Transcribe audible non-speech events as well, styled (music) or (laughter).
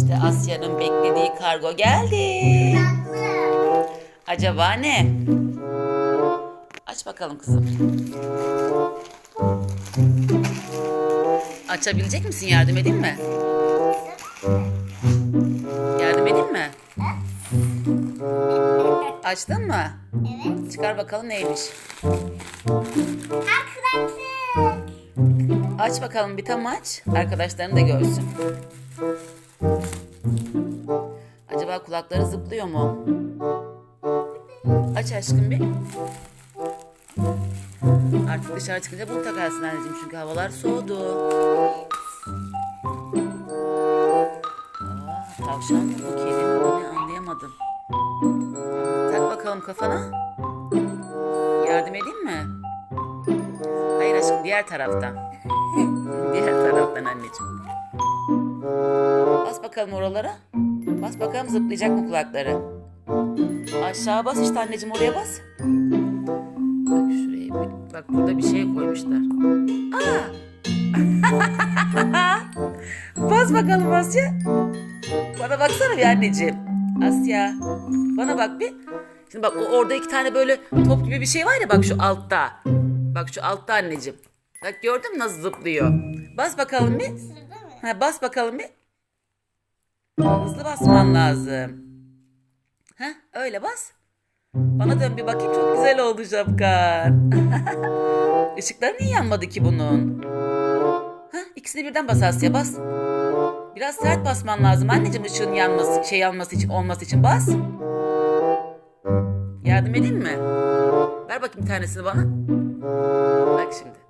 İşte Asya'nın beklediği kargo geldi. Acaba ne? Aç bakalım kızım. Açabilecek misin? Yardım edeyim mi? Yardım edeyim mi? Açtın mı? Evet. Çıkar bakalım neymiş. Aç bakalım bir tam aç. Arkadaşların da görsün. Acaba kulakları zıplıyor mu? Aç aşkım bir. Artık dışarı çıkınca bunu takarsın anneciğim çünkü havalar soğudu. Aa, tavşan mı bu kedi ne anlayamadım. Tak bakalım kafana. Yardım edeyim mi? Hayır aşkım diğer taraftan. (laughs) Diğer taraftan anneciğim. Bakalım oralara. Bas bakalım zıplayacak mı kulakları? Aşağı bas işte anneciğim oraya bas. Bak şuraya bir, bak burada bir şey koymuşlar. Aa! (laughs) bas bakalım Asya. Bana baksana bir anneciğim. Asya. Bana bak bir. Şimdi bak o orada iki tane böyle top gibi bir şey var ya bak şu altta. Bak şu altta anneciğim. Bak gördün mü nasıl zıplıyor? Bas bakalım bir. Ha, bas bakalım bir. Hızlı basman lazım. Ha, öyle bas. Bana dön bir bakayım çok güzel oldu şapkan. (laughs) Işıkları niye yanmadı ki bunun? Ha, ikisini birden bas Asya bas. Biraz sert basman lazım anneciğim ışığın yanması, şey yanması için olması için bas. Yardım edeyim mi? Ver bakayım bir tanesini bana. Bak şimdi.